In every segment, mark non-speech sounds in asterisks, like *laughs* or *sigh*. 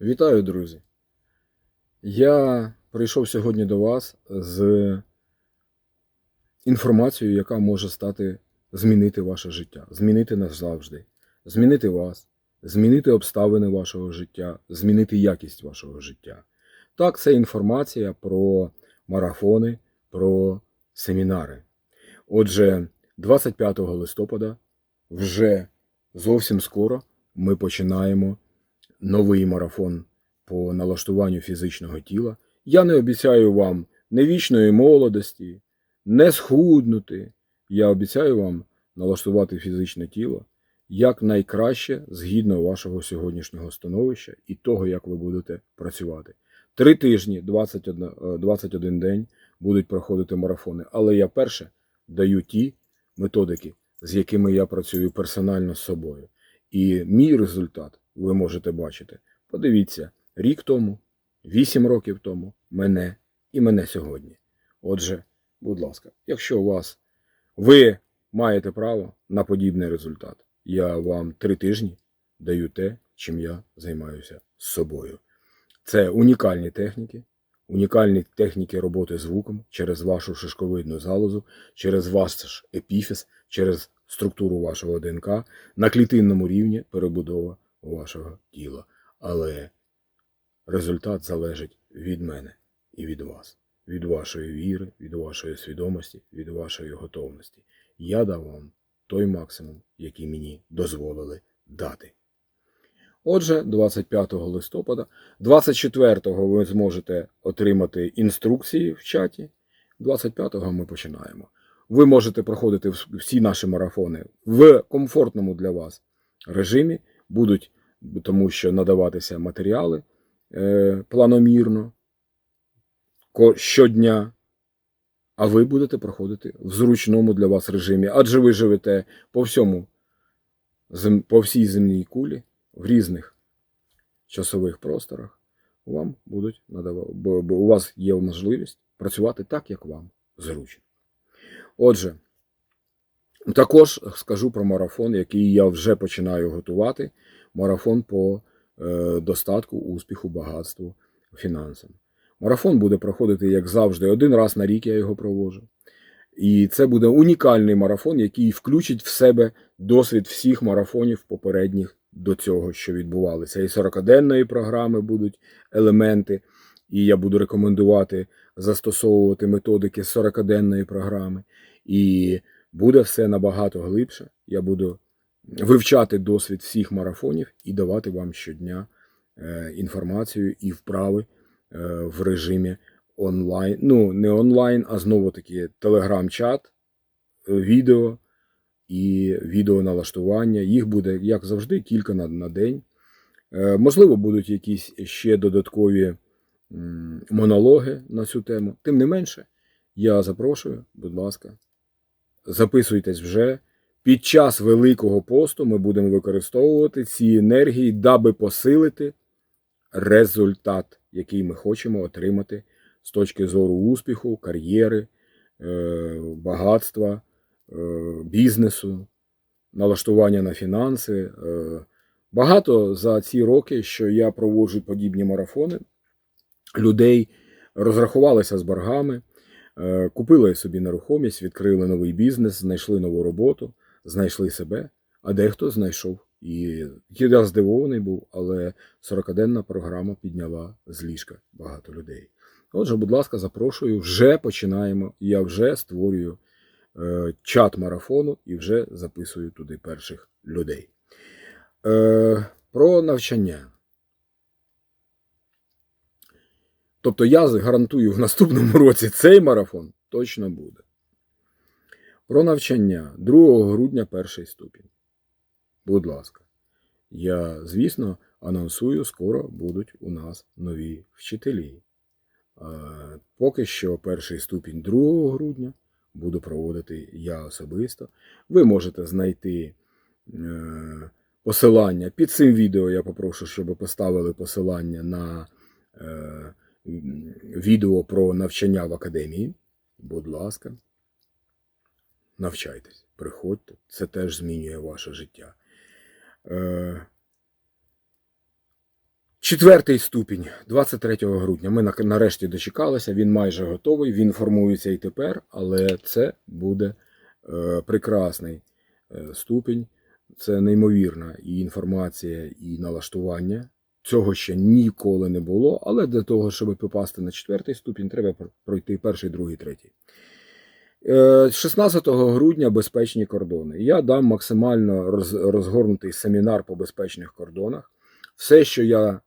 Вітаю, друзі! Я прийшов сьогодні до вас з інформацією, яка може стати змінити ваше життя, змінити назавжди, змінити вас, змінити обставини вашого життя, змінити якість вашого життя. Так, це інформація про марафони, про семінари. Отже, 25 листопада вже зовсім скоро ми починаємо новий марафон по налаштуванню фізичного тіла. Я не обіцяю вам не вічної молодості, не схуднути. Я обіцяю вам налаштувати фізичне тіло як найкраще згідно вашого сьогоднішнього становища і того, як ви будете працювати. Три тижні, 21, е, 21 день будуть проходити марафони. Але я перше даю ті методики, з якими я працюю персонально з собою. І мій результат ви можете бачити. Подивіться, рік тому, вісім років тому, мене і мене сьогодні. Отже, будь ласка, якщо у вас ви маєте право на подібний результат, я вам три тижні даю те, чим я займаюся з собою. Це унікальні техніки, унікальні техніки роботи звуком через вашу шишковидну залозу, через ваш епіфіз, через структуру вашого ДНК на клітинному рівні перебудова вашого тіла. Але результат залежить від мене і від вас, від вашої віри, від вашої свідомості, від вашої готовності. Я дав вам той максимум, який мені дозволили дати. Отже, 25 листопада, 24-го ви зможете отримати інструкції в чаті. 25-го ми починаємо. Ви можете проходити всі наші марафони в комфортному для вас режимі, будуть тому, що надаватися матеріали е, планомірно щодня. А ви будете проходити в зручному для вас режимі, адже ви живете по всьому, по всій земній кулі, в різних часових просторах. Вам будуть надавати, бо у вас є можливість працювати так, як вам зручно. Отже, також скажу про марафон, який я вже починаю готувати. Марафон по е, достатку, успіху, багатству, фінансам. Марафон буде проходити, як завжди, один раз на рік я його проводжу. І це буде унікальний марафон, який включить в себе досвід всіх марафонів попередніх до цього, що відбувалися. І 40-денної програми будуть елементи, і я буду рекомендувати застосовувати методики з 40-денної програми. І буде все набагато глибше. Я буду вивчати досвід всіх марафонів і давати вам щодня е, інформацію і вправи е, в режимі онлайн. Ну, не онлайн, а знову таки телеграм-чат, е, відео і відеоналаштування. Їх буде, як завжди, кілька на, на день. Можливо, будуть якісь ще додаткові монологи на цю тему. Тим не менше, я запрошую, будь ласка, записуйтесь вже. Під час Великого посту ми будемо використовувати ці енергії, даби посилити результат, який ми хочемо отримати з точки зору успіху, кар'єри, е, багатства, е, бізнесу, налаштування на фінанси. Е, Багато за ці роки, що я проводжу подібні марафони, людей розрахувалися з боргами, купили собі нерухомість, відкрили новий бізнес, знайшли нову роботу, знайшли себе, а дехто знайшов. І я здивований був, але 40-денна програма підняла з ліжка багато людей. Отже, будь ласка, запрошую, вже починаємо. Я вже створюю е, чат марафону і вже записую туди перших людей. Е, про навчання. Тобто я гарантую в наступному *laughs* році цей марафон точно буде. Про навчання 2 грудня перший ступінь. Будь ласка. Я, звісно, анонсую, скоро будуть у нас нові вчителі. Поки що перший ступінь 2 грудня буду проводити я особисто. Ви можете знайти е, посилання. Під цим відео я попрошу, щоб поставили посилання на е, відео про навчання в академії. Будь ласка, навчайтесь, приходьте, це теж змінює ваше життя. Е, Четвертий ступінь 23 грудня. Ми нарешті дочекалися, він майже готовий, він формується і тепер, але це буде е, прекрасний е, ступінь. Це неймовірна і інформація, і налаштування. Цього ще ніколи не було, але для того, щоб попасти на четвертий ступінь, треба пройти перший, другий, третій. Е, 16 грудня безпечні кордони. Я дам максимально розгорнутий семінар по безпечних кордонах. Все, що я е,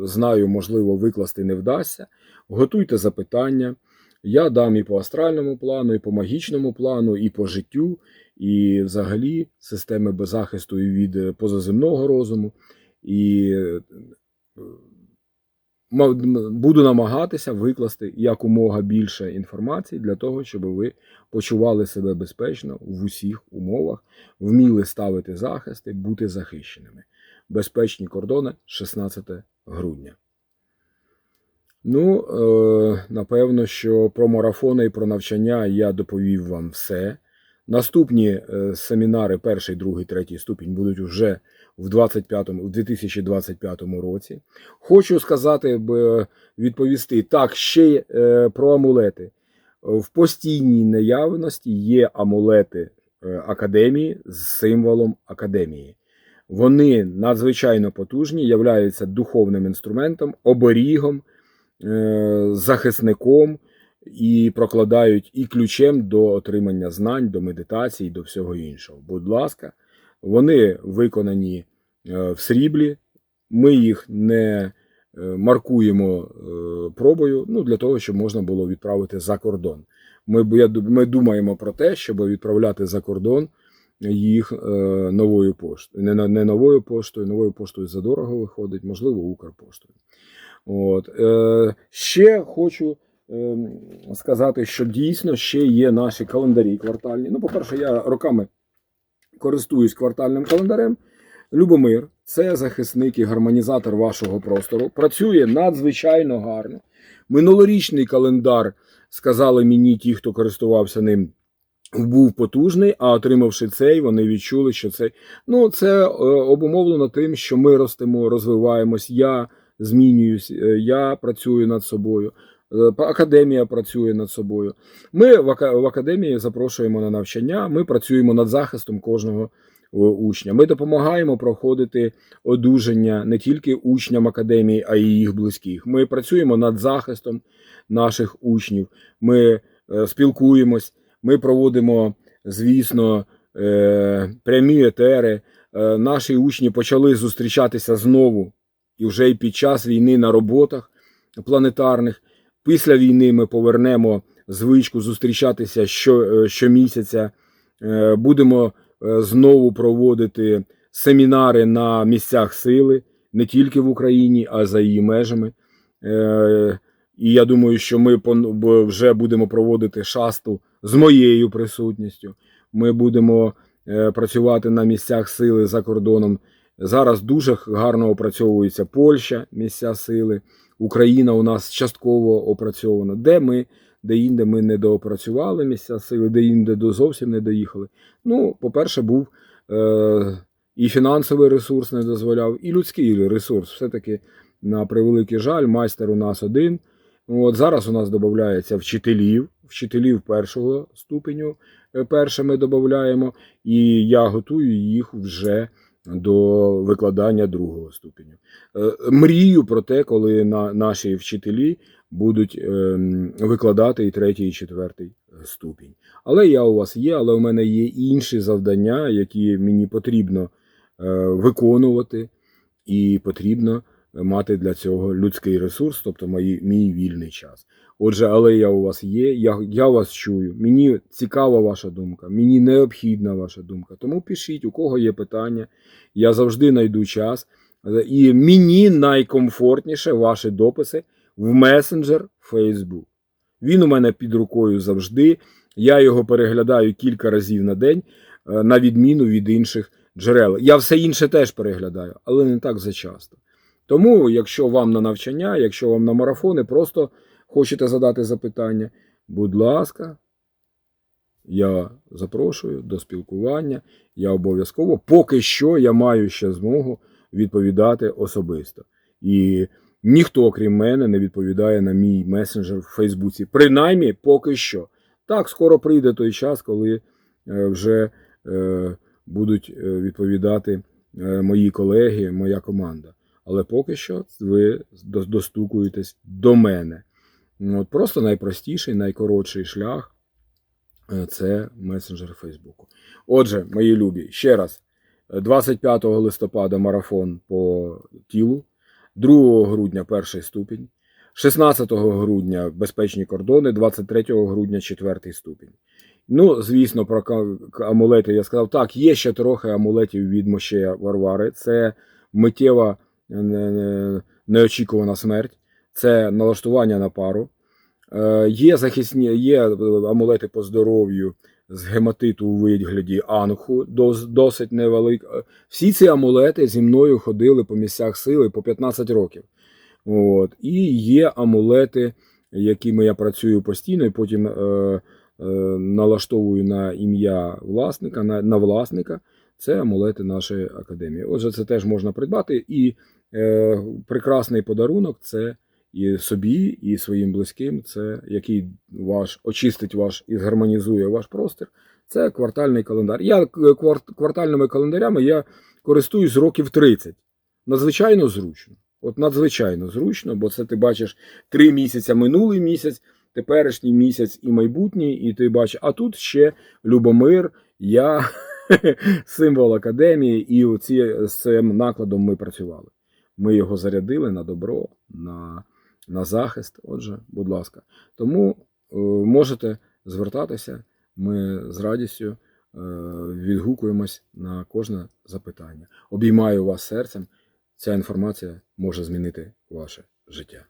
знаю, можливо, викласти не вдасться. Готуйте запитання. Я дам і по астральному плану, і по магічному плану, і по життю, і взагалі системи беззахисту від е, позаземного розуму. І е, буду намагатися викласти якомога більше інформації для того, щоб ви почували себе безпечно в усіх умовах, вміли ставити захисти, бути захищеними. Безпечні кордони 16 грудня. Ну, е, напевно, що про марафони і про навчання я доповів вам все. Наступні е, семінари, перший, другий, третій ступінь, будуть вже в 25-му, в 2025 році. Хочу сказати, б, відповісти так, ще е, про амулети. В постійній наявності є амулети е, академії з символом академії. Вони надзвичайно потужні, являються духовним інструментом, оберігом, е, захисником і прокладають і ключем до отримання знань, до медитації, до всього іншого. Будь ласка, вони виконані е, в сріблі. Ми їх не е, маркуємо е, пробою ну, для того, щоб можна було відправити за кордон. Ми, ми думаємо про те, щоб відправляти за кордон їх новою поштою. Не, не новою поштою, новою поштою задорого виходить, можливо, Укрпоштою. От. Ще хочу сказати, що дійсно ще є наші календарі квартальні. Ну, по-перше, я роками користуюсь квартальним календарем. Любомир, це захисник і гармонізатор вашого простору. Працює надзвичайно гарно. Минулорічний календар, сказали мені ті, хто користувався ним, був потужний, а отримавши цей, вони відчули, що цей. Ну, це е, обумовлено тим, що ми ростемо, розвиваємось. Я змінююсь, е, я працюю над собою. Е, Академія працює над собою. Ми в академії запрошуємо на навчання. Ми працюємо над захистом кожного учня. Ми допомагаємо проходити одужання не тільки учням академії, а й їх близьких. Ми працюємо над захистом наших учнів. Ми е, спілкуємось. Ми проводимо, звісно, е, прямі етери. Е, Наші учні почали зустрічатися знову і вже й під час війни на роботах планетарних. Після війни ми повернемо звичку зустрічатися що, е, щомісяця. Е, Будемо е, знову проводити семінари на місцях сили не тільки в Україні, а за її межами. І я думаю, що ми вже будемо проводити шасту з моєю присутністю. Ми будемо працювати на місцях сили за кордоном. Зараз дуже гарно опрацьовується Польща, місця сили. Україна у нас частково опрацьована. Де ми, де інде ми не доопрацювали місця сили, де інде зовсім не доїхали. Ну, по-перше, був е, і фінансовий ресурс не дозволяв, і людський ресурс. Все-таки, на превеликий жаль, майстер у нас один. От зараз у нас додається вчителів, вчителів першого ступеню. е, Перше ми додаємо, і я готую їх вже до викладання другого ступеню. Е, Мрію про те, коли на наші вчителі будуть ем, викладати і третій, і четвертий ступінь. Але я у вас є, але у мене є інші завдання, які мені потрібно е, виконувати, і потрібно мати для цього людський ресурс, тобто мої, мій вільний час. Отже, але я у вас є, я, я вас чую. Мені цікава ваша думка, мені необхідна ваша думка. Тому пишіть, у кого є питання. Я завжди знайду час. І мені найкомфортніше ваші дописи в месенджер Facebook. Він у мене під рукою завжди. Я його переглядаю кілька разів на день, е, на відміну від інших джерел. Я все інше теж переглядаю, але не так зачасто. Тому, якщо вам на навчання, якщо вам на марафони, просто хочете задати запитання, будь ласка, я запрошую до спілкування. Я обов'язково, поки що я маю ще змогу відповідати особисто. І ніхто, крім мене, не відповідає на мій месенджер в Фейсбуці. Принаймні, поки що. Так, скоро прийде той час, коли е, вже е, будуть е, відповідати мої колеги, моя команда. Але поки що ви достукуєтесь до мене. Ну, От просто найпростіший, найкоротший шлях е, це месенджер Фейсбуку. Отже, мої любі, ще раз, е, 25 листопада марафон по тілу, 2 грудня перший ступінь, 16 грудня безпечні кордони, 23 грудня четвертий ступінь. Ну, звісно, про амулети я сказав. Так, є ще трохи амулетів від Мощея Варвари. Це миттєва е, неочікувана смерть, це налаштування на пару. Е, Є захисні, є е, амулети по здоров'ю з гематиту у вигляді анху, досить невелика. Всі ці амулети зі мною ходили по місцях сили по 15 років. От. І є амулети, якими я працюю постійно, і потім е, е, налаштовую на ім'я власника, на, на власника. Це амулети нашої академії. Отже, це теж можна придбати. І е, прекрасний подарунок це і собі, і своїм близьким, це який ваш очистить ваш і згармонізує ваш простір. Це квартальний календар. Я е, квар- квартальними календарями я користуюсь років 30. Надзвичайно зручно. От надзвичайно зручно, бо це ти бачиш три місяці минулий місяць, теперішній місяць і майбутній, і ти бачиш, а тут ще Любомир, я, *laughs* символ академії, і оці, з цим накладом ми працювали. Ми його зарядили на добро, на, на захист. Отже, будь ласка. Тому е, можете звертатися. Ми з радістю е, відгукуємось на кожне запитання. Обіймаю вас серцем. Ця інформація може змінити ваше життя.